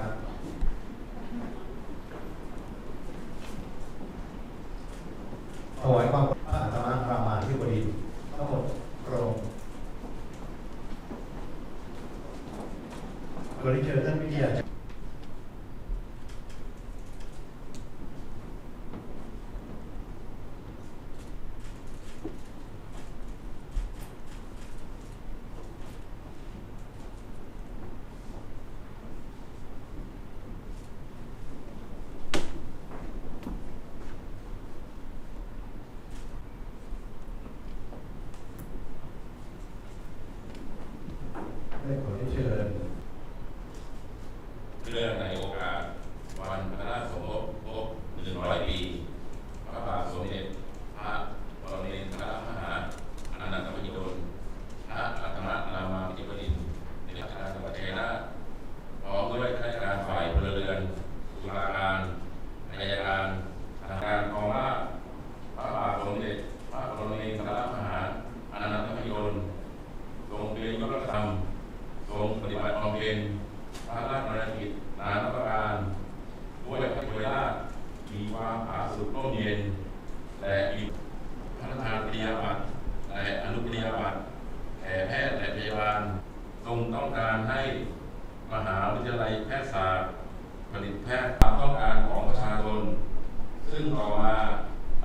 ครัถวายความพระธรรมพระมาที่บดีพระบทกรมขอเรียนเชิญท่านวิทยาจารย เรื่องในโอกาสวันพระราชสมภพครบ100 ปีพระบาทสมเด็จพระบรมศาสมหาอนันตมหิดลพระอัตมรามาธิบดินในราชการจังหวัดชัยนาทพร้อมด้วยข้าราชการฝ่ายพลเรือนตุลาการอัยการทางการกองราชพระบาทสมเด็จพระบรมศาสมหาอนันตมหิดลทรงเป็นยกธรรมทรงปฏิบัติบำเพ็ญพระราชกรณียกิจนานับประการด้วยพระเวลามีความผาสุกร่มเย็น และมีพระราชทานปริยาบัตรและอนุปริยาบัตรแก่แพทย์และพยาบาล ทรงต้องการให้มหาวิทยาลัยแพทยศาสตร์ผลิตแพทย์ตามต้องการของประชาชนซึ่งต่อมา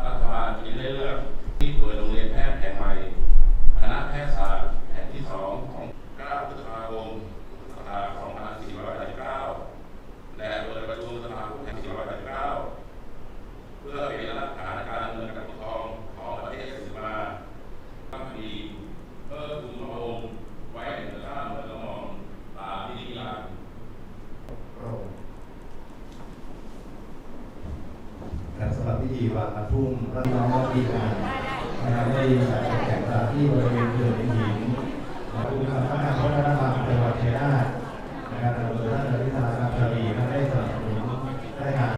รัฐบาลจึงได้เลือกที่เปิดโรงเรียนแพทย์แห่งใหม่ คณะแพทยศาสตร์แห่งที่สองของ9พฤษภาคมพุทธศักราช2489 และเปิดประชุมสภาผู้แทน489 เพื่อเป็นรากฐานการดำเนินการปกครองของประเทศสืบมาตั้งปีเพื่อคุมพระองค์ไว้เหนือข้าเมืองกระหม่อมตามที่นิยาม ตรงการสมัครพิธีวางกระทุ่มรับน้องรับดีการนะครับได้ใส่แข่งตาที่บริเวณเขื่อนหินนะครับผู้พิพ